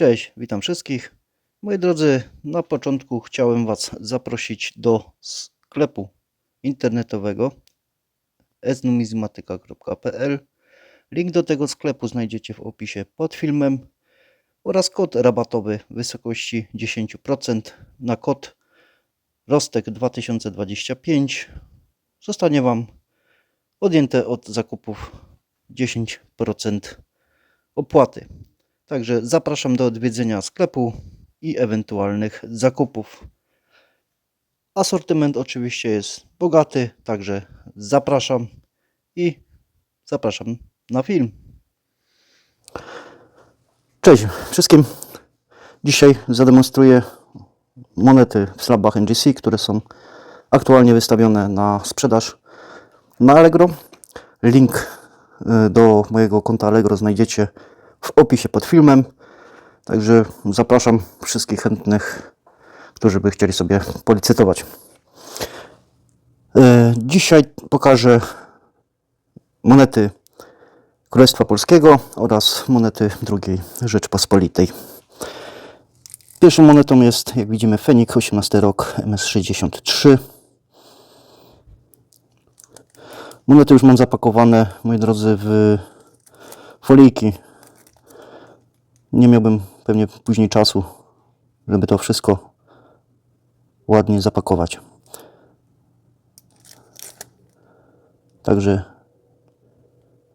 Cześć, witam wszystkich. Moi drodzy, na początku chciałem Was zaprosić do sklepu internetowego esnumizmatyka.pl. Link do tego sklepu znajdziecie w opisie pod filmem oraz kod rabatowy w wysokości 10% na kod Rostek 2025 zostanie Wam odjęte od zakupów 10% opłaty. Także zapraszam do odwiedzenia sklepu i ewentualnych zakupów. Asortyment oczywiście jest bogaty, także zapraszam i zapraszam na film. Cześć wszystkim. Dzisiaj zademonstruję monety w slabach NGC, które są aktualnie wystawione na sprzedaż na Allegro. Link y, do mojego konta Allegro znajdziecie w opisie pod filmem. Także zapraszam wszystkich chętnych, którzy by chcieli sobie policytować. E, Dzisiaj pokażę monety Królestwa Polskiego oraz monety II Rzeczpospolitej. Pierwszą monetą jest, jak widzimy, Fenik, 18 rok, MS63. Monety już mam zapakowane, moi drodzy, w foliki. Nie miałbym pewnie później czasu, żeby to wszystko ładnie zapakować. Także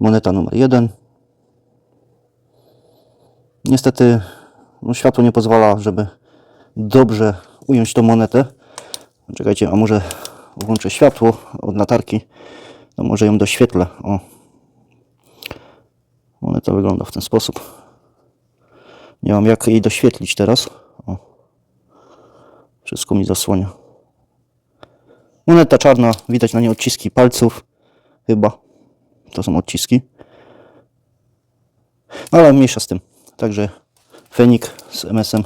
moneta numer jeden. Niestety no, światło nie pozwala, żeby dobrze ująć tą monetę. Czekajcie, a może włączę światło od latarki, to może ją doświetlę. O. Moneta wygląda w ten sposób. Nie mam jak jej doświetlić teraz. O. Wszystko mi zasłania. Moneta czarna, widać na niej odciski palców. Chyba. To są odciski. No, Ale mniejsza z tym. Także Fenik z MSM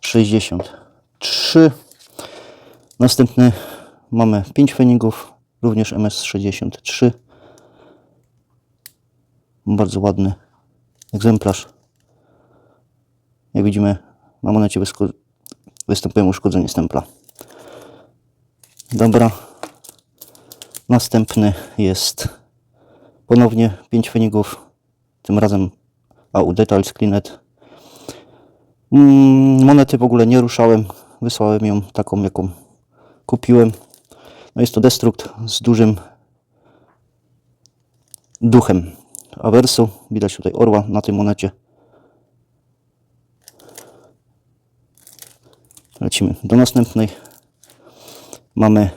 63. Następny mamy 5 Fenigów, również MS 63. Bardzo ładny egzemplarz. Jak widzimy, na monecie występuje uszkodzenie stempla. Dobra. Następny jest ponownie 5 fenigów. Tym razem AU Cleanet. Mm, monety w ogóle nie ruszałem. Wysłałem ją taką, jaką kupiłem. No jest to destrukt z dużym duchem awersu. Widać tutaj orła na tej monecie. Lecimy do następnej. Mamy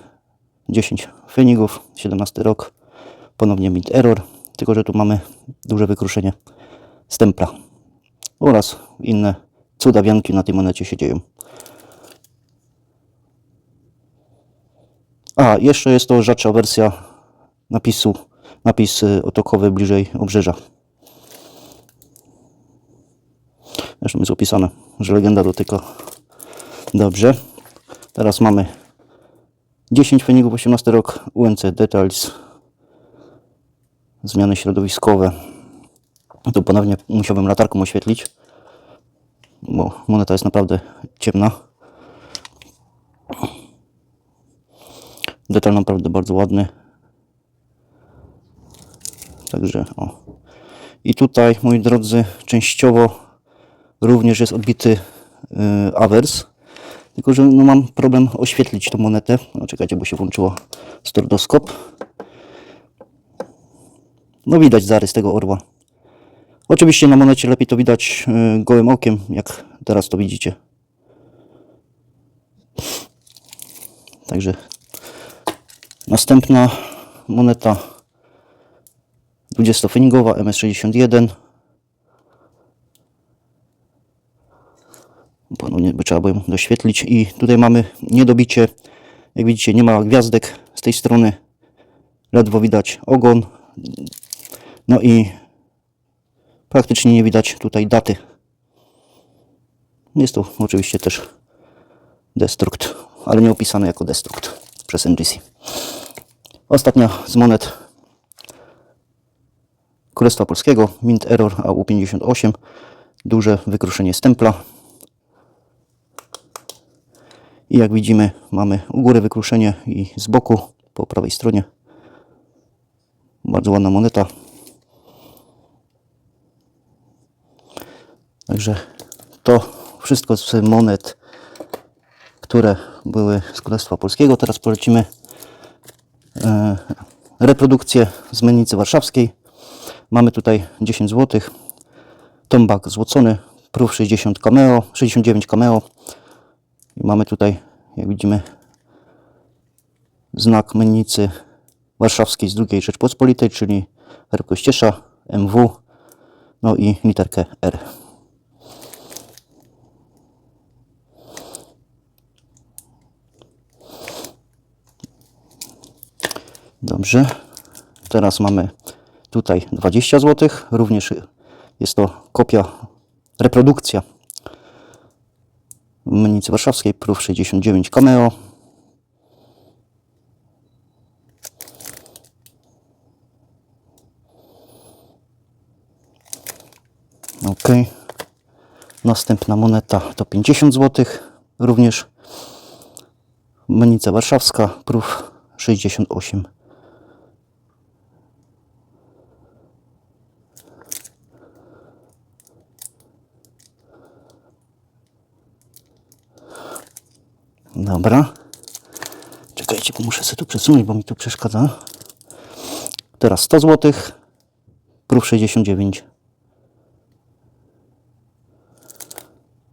10 fenigów, 17 rok. Ponownie mid error, tylko że tu mamy duże wykruszenie stempla. Oraz inne cudawianki na tej monecie się dzieją. A, jeszcze jest to rzadsza wersja napisu, napis y, otokowy bliżej obrzeża. Zresztą jest opisane, że legenda dotyka Dobrze. Teraz mamy 10 fenigów, 18 rok, UNC Details, zmiany środowiskowe. Tu ponownie musiałbym latarką oświetlić, bo moneta jest naprawdę ciemna. Detal naprawdę bardzo ładny. Także o. I tutaj, moi drodzy, częściowo również jest odbity yy, awers. Tylko, że no mam problem oświetlić tą monetę. No czekajcie, bo się włączyło stordoskop. No widać zarys tego orła. Oczywiście na monecie lepiej to widać y, gołym okiem, jak teraz to widzicie. Także następna moneta 20-feningowa MS61. Ponownie by trzeba było doświetlić. I tutaj mamy niedobicie. Jak widzicie, nie ma gwiazdek z tej strony. Ledwo widać ogon. No i praktycznie nie widać tutaj daty. Jest to oczywiście też destrukt, ale nie opisany jako destrukt przez NGC. Ostatnia z monet Królestwa Polskiego, Mint Error AU58 duże wykruszenie stempla. I jak widzimy, mamy u góry wykruszenie i z boku po prawej stronie. Bardzo ładna moneta. Także to wszystko z monet, które były z Królestwa Polskiego. Teraz polecimy e, reprodukcję z Mennicy Warszawskiej. Mamy tutaj 10 zł. Tombak złocony, proof 60 cameo, 69 cameo. I mamy tutaj, jak widzimy, znak Mennicy Warszawskiej z II Rzeczpospolitej, czyli herb Kościesza, MW, no i literkę R. Dobrze. Teraz mamy tutaj 20 zł. Również jest to kopia, reprodukcja Mennicy Warszawskiej, proof 69 cameo. Ok. Następna moneta to 50 zł. Również Mennica Warszawska, proof 68. Dobra. Czekajcie, bo muszę sobie tu przesunąć, bo mi tu przeszkadza. Teraz 100 zł. Proof 69.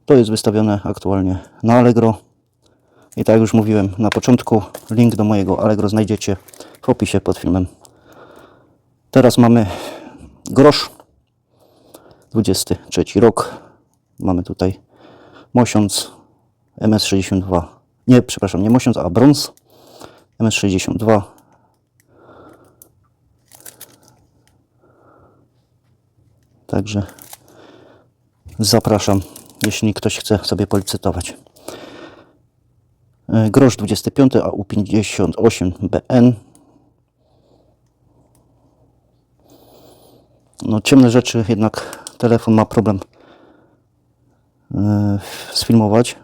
To jest wystawione aktualnie na Allegro. I tak jak już mówiłem na początku, link do mojego Allegro znajdziecie w opisie pod filmem. Teraz mamy grosz. 23 rok. Mamy tutaj mosiąc MS62. Nie, przepraszam, nie mosiąc, a brąz. MS62. Także zapraszam, jeśli ktoś chce sobie policytować. E, Grosz 25 AU58 BN. No ciemne rzeczy, jednak telefon ma problem e, sfilmować.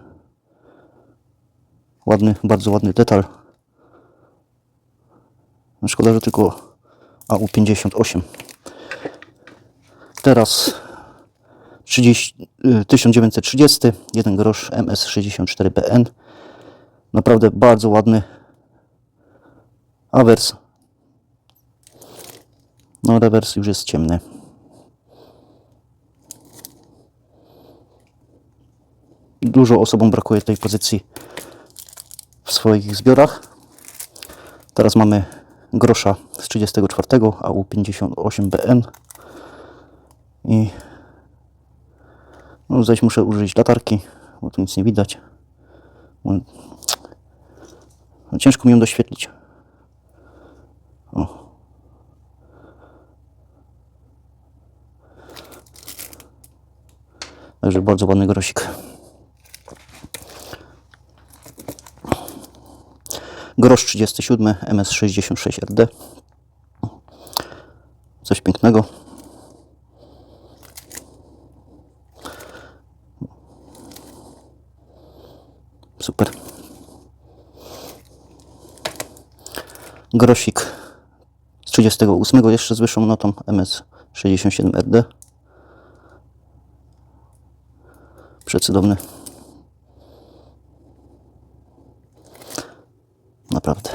Ładny, bardzo ładny detal. Szkoda, że tylko AU58. Teraz 30, y, 1930, 1 grosz MS64BN. Naprawdę bardzo ładny awers. No rewers już jest ciemny. Dużo osobom brakuje tej pozycji swoich zbiorach. Teraz mamy grosza z 34 AU58BN i no zaś muszę użyć latarki, bo tu nic nie widać. No, ciężko mi ją doświetlić. O. Także bardzo ładny grosik. Grosz 37 MS66RD. Coś pięknego. Super. Grosik z 38 jeszcze z wyższą notą MS67RD. Przecudowny. Naprawdę.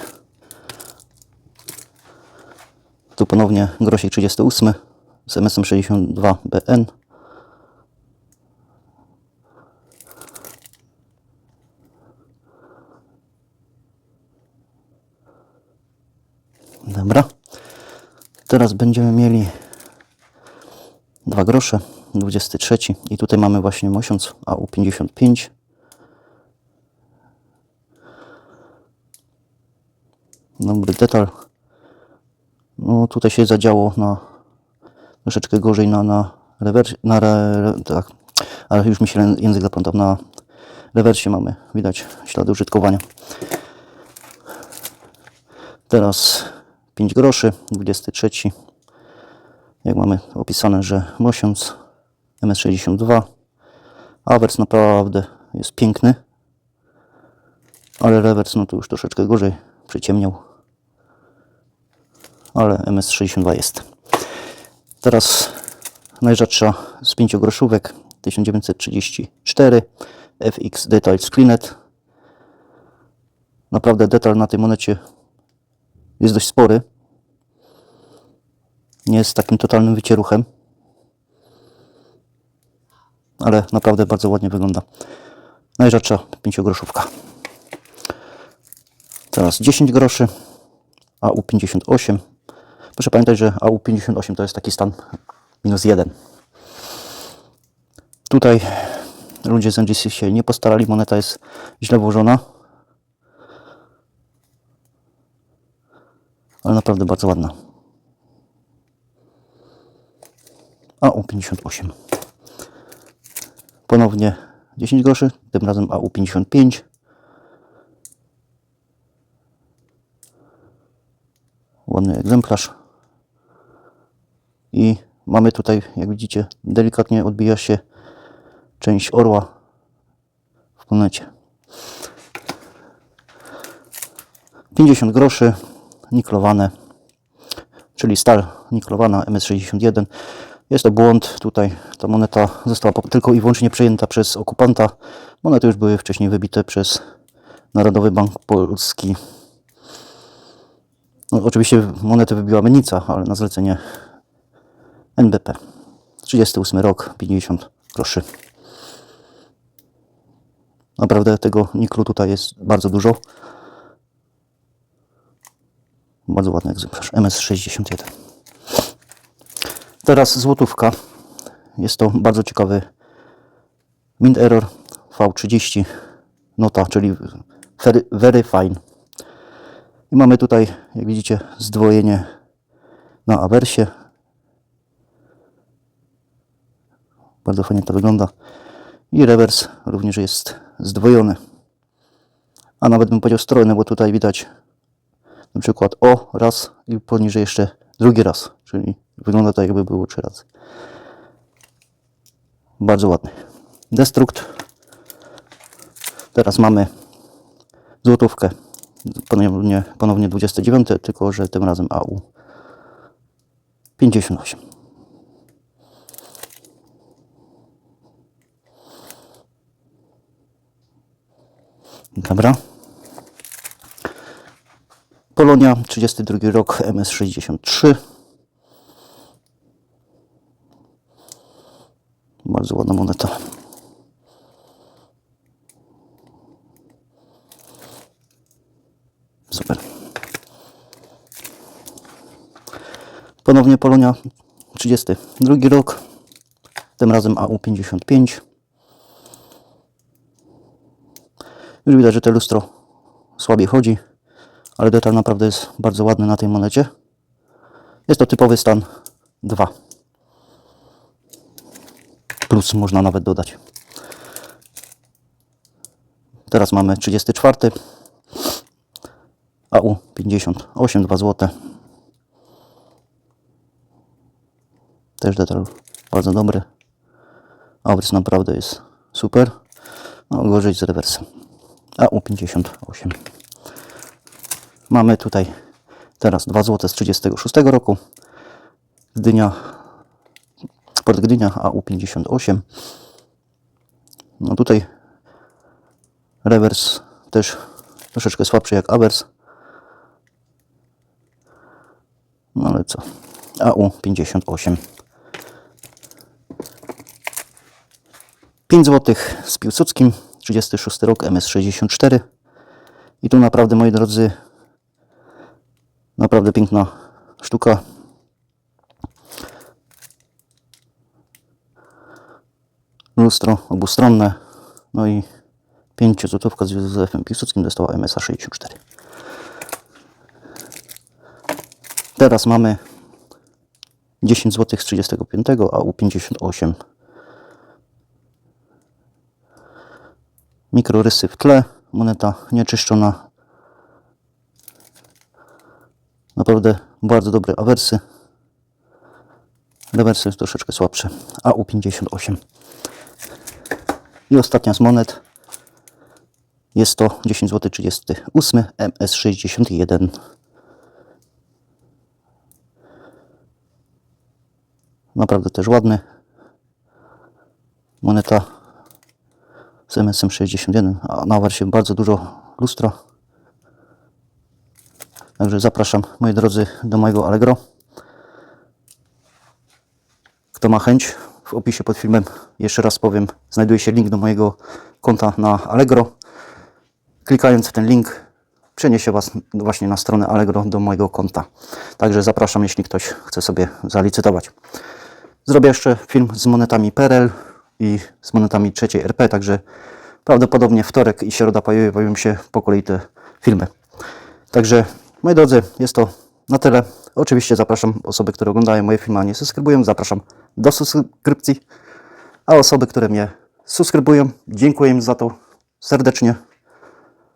Tu ponownie grosik 38 z MSM 62 BN. Dobra. Teraz będziemy mieli dwa grosze, 23 i tutaj mamy właśnie mosiąc AU55. Dobry detal. No tutaj się zadziało na troszeczkę gorzej na, na rewersie, na re, tak, ale już mi się język zaplątał. Na rewersie mamy, widać ślady użytkowania. Teraz 5 groszy, 23. Jak mamy opisane, że mosiąc MS62. Awers naprawdę jest piękny. Ale rewers no to już troszeczkę gorzej przyciemniał. Ale MS62 jest. Teraz najrzadsza z pięciogroszówek 1934 FX Detail Screenet. Naprawdę detal na tej monecie jest dość spory. Nie jest takim totalnym wycieruchem. Ale naprawdę bardzo ładnie wygląda. Najrzadsza pięciogroszówka. Teraz 10 groszy. AU58. Proszę pamiętać, że AU58 to jest taki stan minus 1. Tutaj ludzie z NGC się nie postarali, moneta jest źle włożona. Ale naprawdę bardzo ładna. AU58. Ponownie 10 groszy, tym razem AU55. Ładny egzemplarz. I mamy tutaj, jak widzicie, delikatnie odbija się część orła w monecie. 50 groszy, niklowane, czyli stal niklowana MS61. Jest to błąd tutaj. Ta moneta została tylko i wyłącznie przejęta przez okupanta. Monety już były wcześniej wybite przez Narodowy Bank Polski. No, oczywiście monetę wybiła Menica, ale na zlecenie NBP. 38 rok, 50 groszy. Naprawdę tego niklu tutaj jest bardzo dużo. Bardzo ładny egzemplarz. MS61. Teraz złotówka. Jest to bardzo ciekawy Mint Error V30 nota, czyli very, very fine. I mamy tutaj, jak widzicie, zdwojenie na awersie. Bardzo fajnie to wygląda. I rewers również jest zdwojony. A nawet bym powiedział strojny, bo tutaj widać na przykład o raz i poniżej jeszcze drugi raz. Czyli wygląda to jakby było trzy razy. Bardzo ładny. Destrukt. Teraz mamy złotówkę. Ponownie, ponownie 29, tylko że tym razem AU 58. Dobra. Polonia, 32 rok, MS63. Bardzo ładna moneta. Super. Ponownie Polonia, 32 rok, tym razem AU55. Już widać, że to lustro słabiej chodzi, ale detal naprawdę jest bardzo ładny na tej monecie. Jest to typowy stan 2. Plus można nawet dodać. Teraz mamy 34. AU 58, 2 zł. Też detal bardzo dobry. Aurys naprawdę jest super. No gorzej z rewersem. AU 58. Mamy tutaj teraz 2 zł z 36 roku. Gdynia, Port Gdynia AU 58. No tutaj rewers też troszeczkę słabszy jak awers. No ale co? AU 58. 5 zł z Piłsudskim, 36 rok, MS64. I tu naprawdę, moi drodzy, naprawdę piękna sztuka. Lustro obustronne, no i 5 złotówka z Józefem Piłsudskim dostała MSA 64. Teraz mamy 10 zł z 35, a u 58 mikrorysy w tle, moneta nieczyszczona. Naprawdę bardzo dobre awersy. Rewersy jest troszeczkę słabsze. AU58. I ostatnia z monet. Jest to 10 zł 38 MS61. Naprawdę też ładny. Moneta z MSM 61, a na się bardzo dużo lustra. Także zapraszam, moi drodzy, do mojego Allegro. Kto ma chęć, w opisie pod filmem, jeszcze raz powiem, znajduje się link do mojego konta na Allegro. Klikając w ten link, przeniesie Was właśnie na stronę Allegro do mojego konta. Także zapraszam, jeśli ktoś chce sobie zalicytować. Zrobię jeszcze film z monetami PRL i z monetami trzeciej RP, także prawdopodobnie wtorek i środa pojawią się po kolei te filmy. Także, moi drodzy, jest to na tyle. Oczywiście zapraszam osoby, które oglądają moje filmy, a nie subskrybują, zapraszam do subskrypcji, a osoby, które mnie subskrybują, dziękuję im za to serdecznie,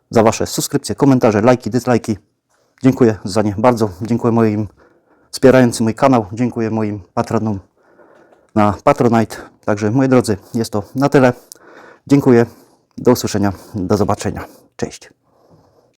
za Wasze subskrypcje, komentarze, lajki, dislajki. Dziękuję za nie bardzo. Dziękuję moim wspierającym mój kanał, dziękuję moim patronom na Patronite. Także moi drodzy, jest to na tyle. Dziękuję. Do usłyszenia. Do zobaczenia. Cześć.